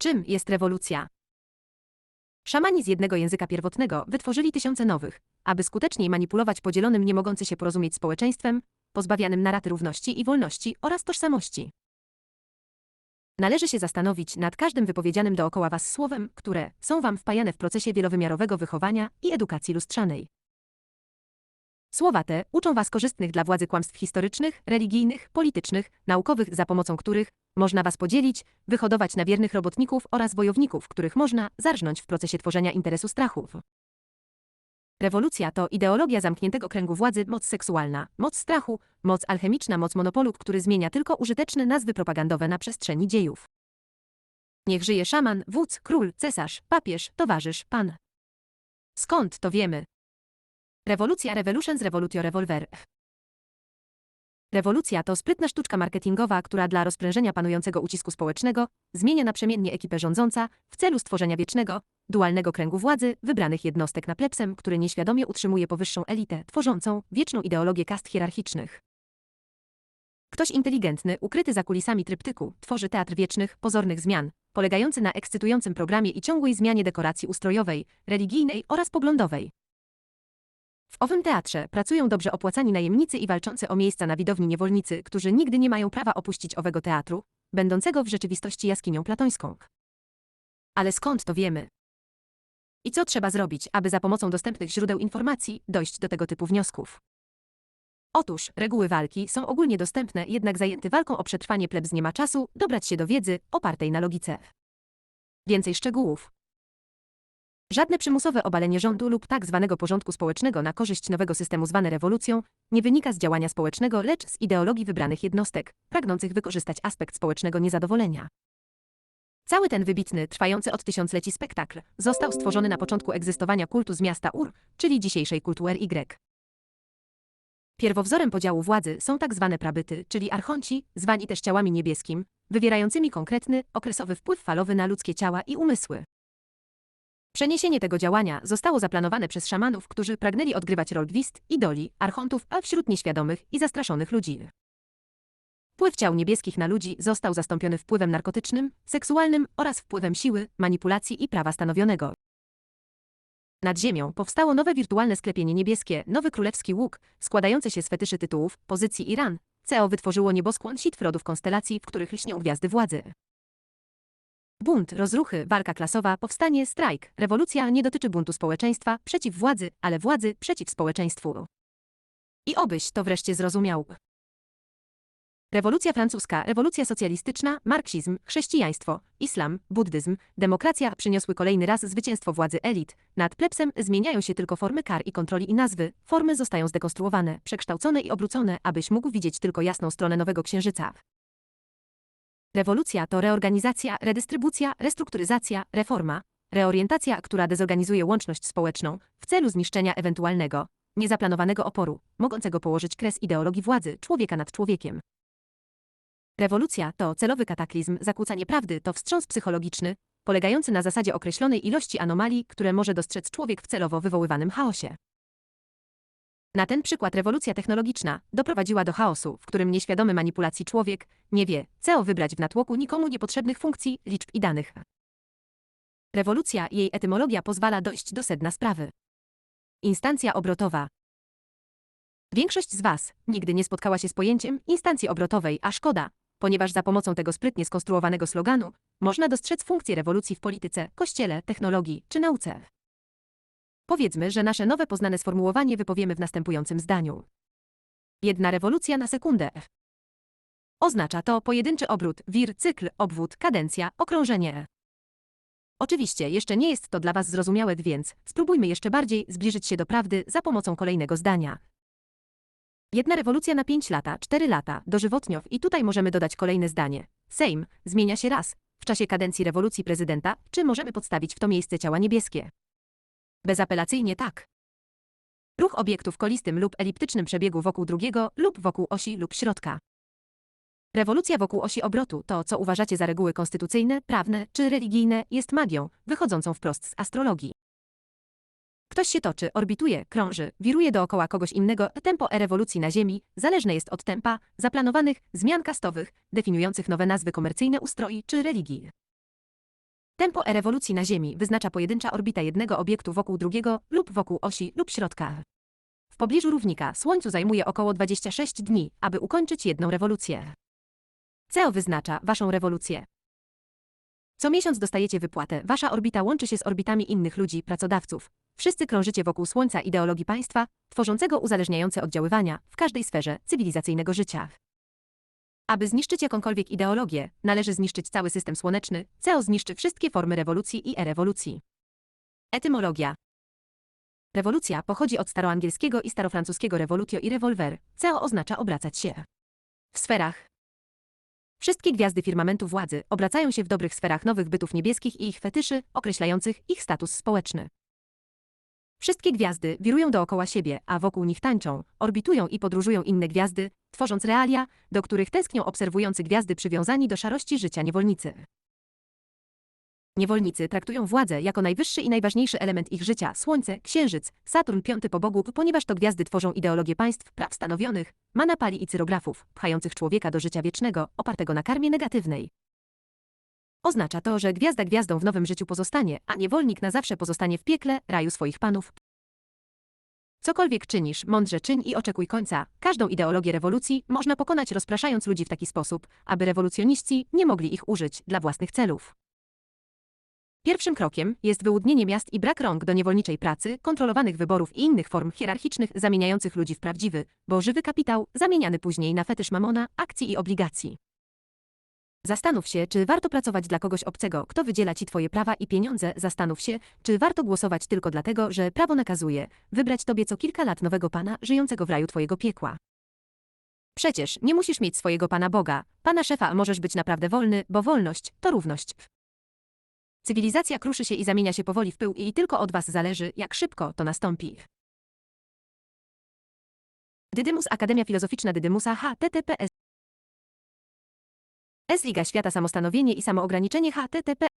Czym jest rewolucja? Szamani z jednego języka pierwotnego wytworzyli tysiące nowych, aby skuteczniej manipulować podzielonym, nie mogący się porozumieć społeczeństwem, pozbawianym naraty równości i wolności oraz tożsamości. Należy się zastanowić nad każdym wypowiedzianym dookoła Was słowem, które są Wam wpajane w procesie wielowymiarowego wychowania i edukacji lustrzanej. Słowa te uczą Was korzystnych dla władzy kłamstw historycznych, religijnych, politycznych, naukowych, za pomocą których można Was podzielić, wyhodować na wiernych robotników oraz wojowników, których można zarżnąć w procesie tworzenia interesu strachów. Rewolucja to ideologia zamkniętego kręgu władzy, moc seksualna, moc strachu, moc alchemiczna, moc monopolu, który zmienia tylko użyteczne nazwy propagandowe na przestrzeni dziejów. Niech żyje szaman, wódz, król, cesarz, papież, towarzysz, pan. Skąd to wiemy? Rewolucja Revolution z Revolutio Revolver. Rewolucja to sprytna sztuczka marketingowa, która dla rozprężenia panującego ucisku społecznego zmienia naprzemiennie ekipę rządząca w celu stworzenia wiecznego, dualnego kręgu władzy wybranych jednostek na plebsem, który nieświadomie utrzymuje powyższą elitę, tworzącą wieczną ideologię kast hierarchicznych. Ktoś inteligentny, ukryty za kulisami tryptyku, tworzy teatr wiecznych, pozornych zmian, polegający na ekscytującym programie i ciągłej zmianie dekoracji ustrojowej, religijnej oraz poglądowej. W owym teatrze pracują dobrze opłacani najemnicy i walczący o miejsca na widowni niewolnicy, którzy nigdy nie mają prawa opuścić owego teatru, będącego w rzeczywistości jaskinią platońską. Ale skąd to wiemy? I co trzeba zrobić, aby za pomocą dostępnych źródeł informacji dojść do tego typu wniosków? Otóż reguły walki są ogólnie dostępne, jednak zajęty walką o przetrwanie plebs nie ma czasu dobrać się do wiedzy opartej na logice. Więcej szczegółów. Żadne przymusowe obalenie rządu lub tak zwanego porządku społecznego na korzyść nowego systemu zwane rewolucją nie wynika z działania społecznego, lecz z ideologii wybranych jednostek, pragnących wykorzystać aspekt społecznego niezadowolenia. Cały ten wybitny, trwający od tysiącleci spektakl został stworzony na początku egzystowania kultu z miasta Ur, czyli dzisiejszej kultu RY. Pierwowzorem podziału władzy są tak zwane prabyty, czyli archonci, zwani też ciałami niebieskim, wywierającymi konkretny, okresowy wpływ falowy na ludzkie ciała i umysły. Przeniesienie tego działania zostało zaplanowane przez szamanów, którzy pragnęli odgrywać rol gwizd, idoli, archontów, a wśród nieświadomych i zastraszonych ludzi. Wpływ ciał niebieskich na ludzi został zastąpiony wpływem narkotycznym, seksualnym oraz wpływem siły, manipulacji i prawa stanowionego. Nad ziemią powstało nowe wirtualne sklepienie niebieskie, nowy królewski łuk, składający się z fetyszy tytułów, pozycji i ran. CEO wytworzyło nieboskłon sitwrodów konstelacji, w których lśnią gwiazdy władzy. Bunt, rozruchy, walka klasowa, powstanie, strajk, rewolucja nie dotyczy buntu społeczeństwa przeciw władzy, ale władzy przeciw społeczeństwu. I obyś to wreszcie zrozumiał. Rewolucja francuska, rewolucja socjalistyczna, marksizm, chrześcijaństwo, islam, buddyzm, demokracja przyniosły kolejny raz zwycięstwo władzy elit. Nad plebsem zmieniają się tylko formy kar i kontroli i nazwy. Formy zostają zdekonstruowane, przekształcone i obrócone, abyś mógł widzieć tylko jasną stronę nowego księżyca. Rewolucja to reorganizacja, redystrybucja, restrukturyzacja, reforma, reorientacja, która dezorganizuje łączność społeczną w celu zniszczenia ewentualnego, niezaplanowanego oporu, mogącego położyć kres ideologii władzy człowieka nad człowiekiem. Rewolucja to celowy kataklizm, zakłócanie prawdy to wstrząs psychologiczny, polegający na zasadzie określonej ilości anomalii, które może dostrzec człowiek w celowo wywoływanym chaosie. Na ten przykład rewolucja technologiczna doprowadziła do chaosu, w którym nieświadomy manipulacji człowiek nie wie, co wybrać w natłoku nikomu niepotrzebnych funkcji, liczb i danych. Rewolucja i jej etymologia pozwala dojść do sedna sprawy. Instancja obrotowa. Większość z Was nigdy nie spotkała się z pojęciem instancji obrotowej, a szkoda, ponieważ za pomocą tego sprytnie skonstruowanego sloganu można dostrzec funkcję rewolucji w polityce, kościele, technologii czy nauce. Powiedzmy, że nasze nowe poznane sformułowanie wypowiemy w następującym zdaniu. Jedna rewolucja na sekundę. Oznacza to pojedynczy obrót, wir, cykl, obwód, kadencja, okrążenie. Oczywiście, jeszcze nie jest to dla Was zrozumiałe, więc spróbujmy jeszcze bardziej zbliżyć się do prawdy za pomocą kolejnego zdania. Jedna rewolucja na 5 lata, 4 lata, dożywotnio i tutaj możemy dodać kolejne zdanie. Sejm zmienia się raz w czasie kadencji rewolucji prezydenta, czy możemy podstawić w to miejsce ciała niebieskie. Bezapelacyjnie tak. Ruch obiektu w kolistym lub eliptycznym przebiegu wokół drugiego lub wokół osi lub środka. Rewolucja wokół osi obrotu, to co uważacie za reguły konstytucyjne, prawne czy religijne, jest magią, wychodzącą wprost z astrologii. Ktoś się toczy, orbituje, krąży, wiruje dookoła kogoś innego, tempo e-rewolucji na Ziemi zależne jest od tempa zaplanowanych zmian kastowych, definiujących nowe nazwy komercyjne ustroi czy religii. Tempo e-rewolucji na Ziemi wyznacza pojedyncza orbita jednego obiektu wokół drugiego lub wokół osi lub środka. W pobliżu równika Słońcu zajmuje około 26 dni, aby ukończyć jedną rewolucję. CEO wyznacza waszą rewolucję. Co miesiąc dostajecie wypłatę, wasza orbita łączy się z orbitami innych ludzi, pracodawców. Wszyscy krążycie wokół Słońca ideologii państwa, tworzącego uzależniające oddziaływania w każdej sferze cywilizacyjnego życia. Aby zniszczyć jakąkolwiek ideologię, należy zniszczyć cały system słoneczny, CEO zniszczy wszystkie formy rewolucji i e-rewolucji. Etymologia Rewolucja pochodzi od staroangielskiego i starofrancuskiego revolutio i revolver, CEO oznacza obracać się. W sferach Wszystkie gwiazdy firmamentu władzy obracają się w dobrych sferach nowych bytów niebieskich i ich fetyszy, określających ich status społeczny. Wszystkie gwiazdy wirują dookoła siebie, a wokół nich tańczą, orbitują i podróżują inne gwiazdy, tworząc realia, do których tęsknią obserwujący gwiazdy przywiązani do szarości życia niewolnicy. Niewolnicy traktują władzę jako najwyższy i najważniejszy element ich życia Słońce, Księżyc, Saturn piąty po Bogu, ponieważ to gwiazdy tworzą ideologię państw, praw stanowionych, manapali i cyrografów, pchających człowieka do życia wiecznego, opartego na karmie negatywnej. Oznacza to, że gwiazda gwiazdą w nowym życiu pozostanie, a niewolnik na zawsze pozostanie w piekle, raju swoich panów. Cokolwiek czynisz, mądrze czyń i oczekuj końca. Każdą ideologię rewolucji można pokonać rozpraszając ludzi w taki sposób, aby rewolucjoniści nie mogli ich użyć dla własnych celów. Pierwszym krokiem jest wyłudnienie miast i brak rąk do niewolniczej pracy, kontrolowanych wyborów i innych form hierarchicznych zamieniających ludzi w prawdziwy, bo żywy kapitał, zamieniany później na fetysz mamona, akcji i obligacji. Zastanów się, czy warto pracować dla kogoś obcego, kto wydziela ci twoje prawa i pieniądze. Zastanów się, czy warto głosować tylko dlatego, że prawo nakazuje wybrać tobie co kilka lat nowego pana żyjącego w raju twojego piekła. Przecież nie musisz mieć swojego pana Boga, pana szefa, możesz być naprawdę wolny, bo wolność to równość. Cywilizacja kruszy się i zamienia się powoli w pył i tylko od was zależy, jak szybko to nastąpi. Dydymus Akademia Filozoficzna Dydymusa https S Liga Świata Samostanowienie i Samoograniczenie http